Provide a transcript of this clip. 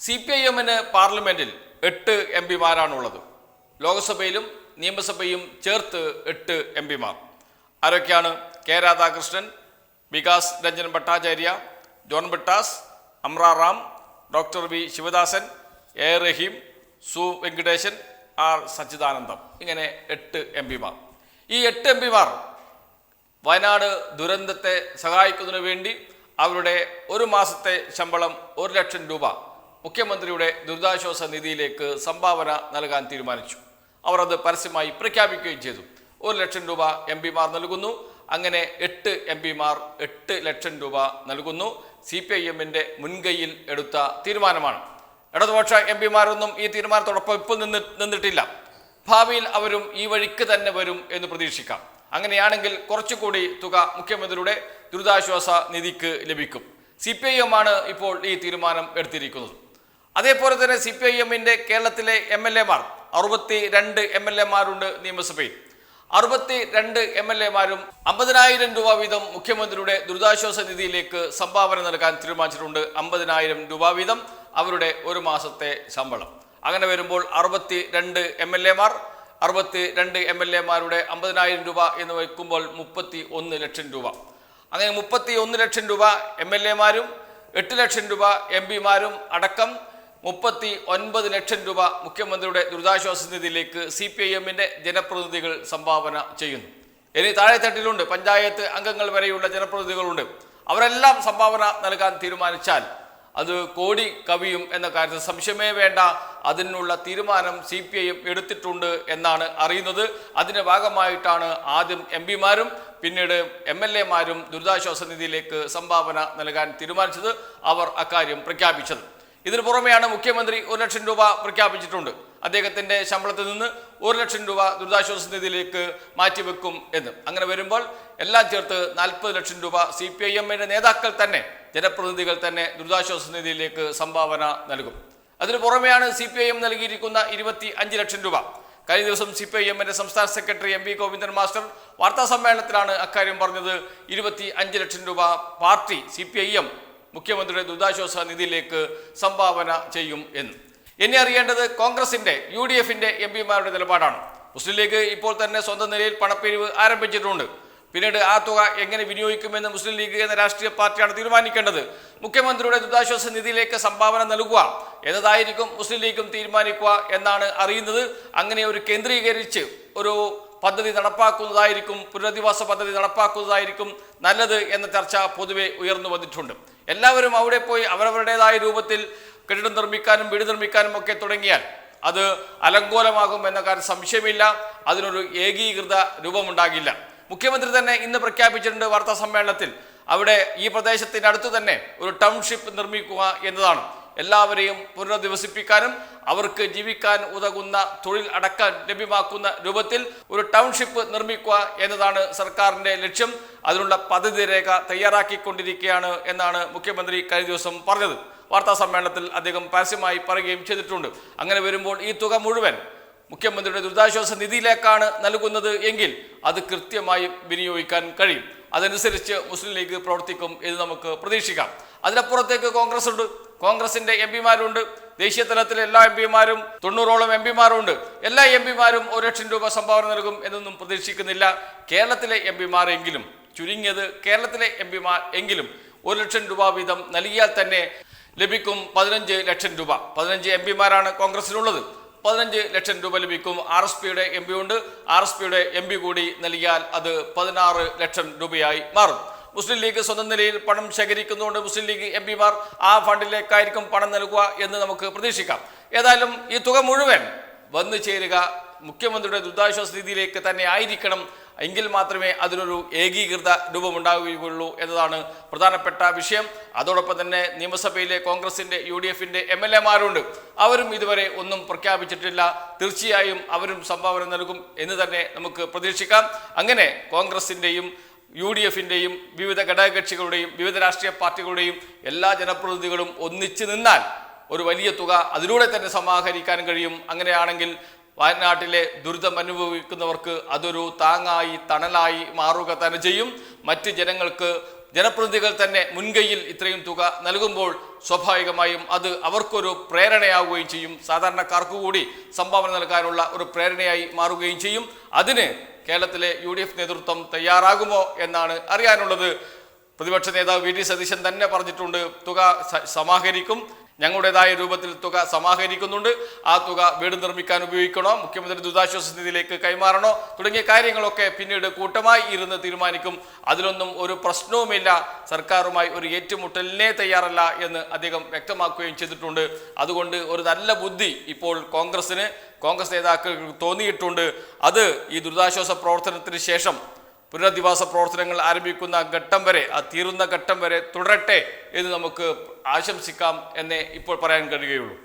C P I എമ്മിന് പാർലമെന്റിൽ എട്ട് എം പിമാരാണുള്ളത്. ലോക്സഭയിലും നിയമസഭയും ചേർത്ത് എട്ട് എം പിമാർ. ആരൊക്കെയാണ്? K Radhakrishnan Vikas Ranjan Bhattacharya John Brittas Amra Ram doctor V Sivadasan A Rahim Su Venkatesan R സച്ചിദാനന്ദം. ഇങ്ങനെ എട്ട് എം പിമാർ. ഈ എട്ട് എം പിമാർ വയനാട് ദുരന്തത്തെ സഹായിക്കുന്നതിന് വേണ്ടി അവരുടെ ഒരു മാസത്തെ ശമ്പളം ഒരു ലക്ഷം രൂപ മുഖ്യമന്ത്രിയുടെ ദുരിതാശ്വാസ നിധിയിലേക്ക് സംഭാവന നൽകാൻ തീരുമാനിച്ചു. അവർ അത് പരസ്യമായി പ്രഖ്യാപിക്കുകയും ചെയ്തു. ഒരു ലക്ഷം രൂപ എം പിമാർ നൽകുന്നു. അങ്ങനെ എട്ട് എം പിമാർ എട്ട് ലക്ഷം രൂപ നൽകുന്നു. സി പി ഐ എമ്മിന്റെ മുൻകൈയിൽ എടുത്ത തീരുമാനമാണ്. ഇടതുപക്ഷ എം പിമാരൊന്നും ഈ തീരുമാനത്തോടൊപ്പം ഇപ്പോൾ നിന്ന് നിന്നിട്ടില്ല. ഭാവിയിൽ അവരും ഈ വഴിക്ക് തന്നെ വരും എന്ന് പ്രതീക്ഷിക്കാം. അങ്ങനെയാണെങ്കിൽ കുറച്ചുകൂടി തുക മുഖ്യമന്ത്രിയുടെ ദുരിതാശ്വാസ നിധിക്ക് ലഭിക്കും. സി പി ഐ എമ്മാണ് ഇപ്പോൾ ഈ തീരുമാനം എടുത്തിരിക്കുന്നത്. അതേപോലെ തന്നെ സി പി ഐ എമ്മിന്റെ കേരളത്തിലെ എം എൽ എമാർ അറുപത്തി രണ്ട് എം എൽ എമാരുണ്ട് നിയമസഭയിൽ. അറുപത്തി രണ്ട് എം എൽ എമാരും അമ്പതിനായിരം രൂപ വീതം മുഖ്യമന്ത്രിയുടെ ദുരിതാശ്വാസ നിധിയിലേക്ക് സംഭാവന നൽകാൻ തീരുമാനിച്ചിട്ടുണ്ട്. അമ്പതിനായിരം രൂപ വീതം അവരുടെ ഒരു മാസത്തെ ശമ്പളം. അങ്ങനെ വരുമ്പോൾ അറുപത്തി രണ്ട് എം എൽ എമാർ അറുപത്തി രണ്ട് എം എൽ എമാരുടെ അമ്പതിനായിരം രൂപ എന്ന് വയ്ക്കുമ്പോൾ മുപ്പത്തി ഒന്ന് ലക്ഷം രൂപ. അങ്ങനെ മുപ്പത്തി ഒന്ന് ലക്ഷം രൂപ എം എൽ എമാരും എട്ട് ലക്ഷം രൂപ എം പിമാരും അടക്കം മുപ്പത്തി ഒൻപത് ലക്ഷം രൂപ മുഖ്യമന്ത്രിയുടെ ദുരിതാശ്വാസ നിധിയിലേക്ക് സി പി ഐ എമ്മിന്റെ ജനപ്രതിനിധികൾ സംഭാവന ചെയ്യുന്നു. ഇനി താഴെത്തട്ടിലുണ്ട് പഞ്ചായത്ത് അംഗങ്ങൾ വരെയുള്ള ജനപ്രതിനിധികളുണ്ട്. അവരെല്ലാം സംഭാവന നൽകാൻ തീരുമാനിച്ചാൽ അത് കോടി കവിയും എന്ന കാര്യത്തിൽ സംശയമേ വേണ്ട. അതിനുള്ള തീരുമാനം സി പി ഐ എം എടുത്തിട്ടുണ്ട് എന്നാണ് അറിയുന്നത്. അതിന്റെ ഭാഗമായിട്ടാണ് ആദ്യം എം പിമാരും പിന്നീട് എം എൽ എമാരും ദുരിതാശ്വാസ നിധിയിലേക്ക് സംഭാവന നൽകാൻ തീരുമാനിച്ചത്. അവർ അക്കാര്യം പ്രഖ്യാപിച്ചത്. ഇതിനു പുറമെയാണ് മുഖ്യമന്ത്രി ഒരു ലക്ഷം രൂപ പ്രഖ്യാപിച്ചിട്ടുണ്ട്. അദ്ദേഹത്തിന്റെ ശമ്പളത്തിൽ നിന്ന് ഒരു ലക്ഷം രൂപ ദുരിതാശ്വാസ നിധിയിലേക്ക് മാറ്റിവെക്കും എന്ന്. അങ്ങനെ വരുമ്പോൾ എല്ലാം ചേർത്ത് നാൽപ്പത് ലക്ഷം രൂപ സി പി ഐ എമ്മിന്റെ നേതാക്കൾ തന്നെ ജനപ്രതിനിധികൾ തന്നെ ദുരിതാശ്വാസ നിധിയിലേക്ക് സംഭാവന നൽകും. അതിനു പുറമെയാണ് സി പി ഐ എം നൽകിയിരിക്കുന്ന ഇരുപത്തി അഞ്ച് ലക്ഷം രൂപ. കഴിഞ്ഞ ദിവസം സി പി ഐ എമ്മിന്റെ സംസ്ഥാന secretary M V Govindan master വാർത്താ സമ്മേളനത്തിലാണ് അക്കാര്യം പറഞ്ഞത്. ഇരുപത്തി അഞ്ച് ലക്ഷം രൂപ party C P I M മുഖ്യമന്ത്രിയുടെ ദുരിതാശ്വാസ നിധിയിലേക്ക് സംഭാവന ചെയ്യും എന്ന്. ഇനി അറിയേണ്ടത് കോൺഗ്രസിന്റെ യു ഡി എഫിന്റെ എം പിമാരുടെ നിലപാടാണ്. മുസ്ലിം ലീഗ് ഇപ്പോൾ തന്നെ സ്വന്തം നിലയിൽ പണപ്പിരിവ് ആരംഭിച്ചിട്ടുണ്ട്. പിന്നീട് ആ തുക എങ്ങനെ വിനിയോഗിക്കുമെന്ന് മുസ്ലിം ലീഗ് എന്ന രാഷ്ട്രീയ പാർട്ടിയാണ് തീരുമാനിക്കേണ്ടത്. മുഖ്യമന്ത്രിയുടെ ദുരിതാശ്വാസ നിധിയിലേക്ക് സംഭാവന നൽകുക എന്നതായിരിക്കും മുസ്ലിം ലീഗും തീരുമാനിക്കുക എന്നാണ് അറിയുന്നത്. അങ്ങനെ ഒരു കേന്ദ്രീകരിച്ച് ഒരു പദ്ധതി നടപ്പാക്കുന്നതായിരിക്കും പുനരധിവാസ പദ്ധതി നടപ്പാക്കുന്നതായിരിക്കും നല്ലത് എന്ന ചർച്ച പൊതുവെ ഉയർന്നു വന്നിട്ടുണ്ട്. എല്ലാവരും അവിടെ പോയി അവരവരുടേതായ രൂപത്തിൽ കെട്ടിടം നിർമ്മിക്കാനും വീട് നിർമ്മിക്കാനും ഒക്കെ തുടങ്ങിയാൽ അത് അലങ്കോലമാകും എന്ന കാര്യം സംശയമില്ല. അതിനൊരു ഏകീകൃത രൂപമുണ്ടാകില്ല. മുഖ്യമന്ത്രി തന്നെ ഇന്ന് പ്രഖ്യാപിച്ചിട്ടുണ്ട് വാർത്താ സമ്മേളനത്തിൽ. അവിടെ ഈ പ്രദേശത്തിനടുത്ത് തന്നെ ഒരു ടൗൺഷിപ്പ് നിർമ്മിക്കുക എന്നതാണ്. എല്ലാവരെയും പുനരധിവസിപ്പിക്കാനും അവർക്ക് ജീവിക്കാൻ ഉതകുന്ന തൊഴിൽ അടക്കം ലഭ്യമാക്കുന്ന രൂപത്തിൽ ഒരു ടൗൺഷിപ്പ് നിർമ്മിക്കുക എന്നതാണ് സർക്കാരിന്റെ ലക്ഷ്യം. അതിനുള്ള പദ്ധതി രേഖ തയ്യാറാക്കിക്കൊണ്ടിരിക്കുകയാണ് എന്നാണ് മുഖ്യമന്ത്രി കഴിഞ്ഞ ദിവസം പറഞ്ഞത്. വാർത്താ സമ്മേളനത്തിൽ അദ്ദേഹം പരസ്യമായി പറയുകയും ചെയ്തിട്ടുണ്ട്. അങ്ങനെ വരുമ്പോൾ ഈ തുക മുഴുവൻ മുഖ്യമന്ത്രിയുടെ ദുരിതാശ്വാസ നിധിയിലേക്കാണ് നൽകുന്നത് എങ്കിൽ അത് കൃത്യമായി വിനിയോഗിക്കാൻ കഴിയും. അതനുസരിച്ച് മുസ്ലിം ലീഗ് പ്രവർത്തിക്കും എന്ന് നമുക്ക് പ്രതീക്ഷിക്കാം. അതിനപ്പുറത്തേക്ക് കോൺഗ്രസ് ഉണ്ട് കോൺഗ്രസിന്റെ എം പിമാരുണ്ട്. ദേശീയ തലത്തിലെ എല്ലാ എം പിമാരും തൊണ്ണൂറോളം എം പിമാരുണ്ട്. എല്ലാ എം പിമാരും ഒരു ലക്ഷം രൂപ സംഭാവന നൽകും എന്നൊന്നും പ്രതീക്ഷിക്കുന്നില്ല. കേരളത്തിലെ എം പിമാരെങ്കിലും ചുരുങ്ങിയത് കേരളത്തിലെ എം പിമാർ എങ്കിലും ഒരു ലക്ഷം രൂപ വീതം നൽകിയാൽ തന്നെ ലഭിക്കും പതിനഞ്ച് ലക്ഷം രൂപ. പതിനഞ്ച് എം പിമാരാണ് കോൺഗ്രസിനുള്ളത്. പതിനഞ്ച് ലക്ഷം രൂപ ലഭിക്കും. ആർ എസ് പിയുടെ എം പി ഉണ്ട് ആർ എസ് പിയുടെ എം പി കൂടി നൽകിയാൽ അത് പതിനാറ് ലക്ഷം രൂപയായി മാറും. മുസ്ലിം ലീഗ് സ്വന്തം നിലയിൽ പണം ശേഖരിക്കുന്നതുകൊണ്ട് മുസ്ലിം ലീഗ് എം പിമാർ ആ ഫണ്ടിലേക്കായിരിക്കും പണം നൽകുക എന്ന് നമുക്ക് പ്രതീക്ഷിക്കാം. ഏതായാലും ഈ തുക മുഴുവൻ വന്നു ചേരുക മുഖ്യമന്ത്രിയുടെ ദുരിതാശ്വാസ നിധിയിലേക്ക് തന്നെ ആയിരിക്കണം എങ്കിൽ മാത്രമേ അതിനൊരു ഏകീകൃത രൂപമുണ്ടാവുകയുള്ളൂ എന്നതാണ് പ്രധാനപ്പെട്ട വിഷയം. അതോടൊപ്പം തന്നെ നിയമസഭയിലെ കോൺഗ്രസിന്റെ യു ഡി എം എൽ എമാരുണ്ട്. അവരും ഇതുവരെ ഒന്നും പ്രഖ്യാപിച്ചിട്ടില്ല. തീർച്ചയായും അവരും സംഭാവന നൽകും എന്ന് തന്നെ നമുക്ക് പ്രതീക്ഷിക്കാം. അങ്ങനെ കോൺഗ്രസിന്റെയും യു ഡി എഫിന്റെയും വിവിധ ഘടകകക്ഷികളുടെയും വിവിധ രാഷ്ട്രീയ പാർട്ടികളുടെയും എല്ലാ ജനപ്രതിനിധികളും ഒന്നിച്ചു നിന്നാൽ ഒരു വലിയ തുക അതിലൂടെ തന്നെ സമാഹരിക്കാൻ കഴിയും. അങ്ങനെയാണെങ്കിൽ വയനാട്ടിലെ ദുരിതം അനുഭവിക്കുന്നവർക്ക് അതൊരു താങ്ങായി തണലായി മാറുക തന്നെ ചെയ്യും. മറ്റ് ജനങ്ങൾക്ക് ജനപ്രതിനിധികൾ തന്നെ മുൻകൈയിൽ ഇത്രയും തുക നൽകുമ്പോൾ സ്വാഭാവികമായും അത് അവർക്കൊരു പ്രേരണയാവുകയും ചെയ്യും. സാധാരണക്കാർക്ക് കൂടി സംഭാവന നൽകാനുള്ള ഒരു പ്രേരണയായി മാറുകയും ചെയ്യും. അതിന് കേരളത്തിലെ യു നേതൃത്വം തയ്യാറാകുമോ എന്നാണ് അറിയാനുള്ളത്. പ്രതിപക്ഷ നേതാവ് വി ഡി സതീശൻ തന്നെ പറഞ്ഞിട്ടുണ്ട് തുക സമാഹരിക്കും. ഞങ്ങളുടേതായ രൂപത്തിൽ തുക സമാഹരിക്കുന്നുണ്ട്. ആ തുക വീട് നിർമ്മിക്കാൻ ഉപയോഗിക്കണോ? മുഖ്യമന്ത്രി ദുരിതാശ്വാസ നിധിയിലേക്ക് കൈമാറണോ? തുടങ്ങിയ കാര്യങ്ങളൊക്കെ പിന്നീട് കൂട്ടമായി ഇരുന്ന് തീരുമാനിക്കും. അതിലൊന്നും ഒരു പ്രശ്നവുമില്ല. സർക്കാരുമായി ഒരു ഏറ്റുമുട്ടലിനെ തയ്യാറല്ല എന്ന് അദ്ദേഹം വ്യക്തമാക്കുകയും ചെയ്തിട്ടുണ്ട്. അതുകൊണ്ട് ഒരു നല്ല ബുദ്ധി ഇപ്പോൾ കോൺഗ്രസിന് കോൺഗ്രസ് നേതാക്കൾക്ക് തോന്നിയിട്ടുണ്ട്. അത് ഈ ദുരിതാശ്വാസ പ്രവർത്തനത്തിന് ശേഷം പുനരധിവാസ പ്രവർത്തനങ്ങൾ ആരംഭിക്കുന്ന ഘട്ടം വരെ ആ തീരുന്ന ഘട്ടം വരെ തുടരട്ടെ എന്ന് നമുക്ക് ആശംസിക്കാം എന്നേ ഇപ്പോൾ പറയാൻ കഴിയുകയുള്ളൂ.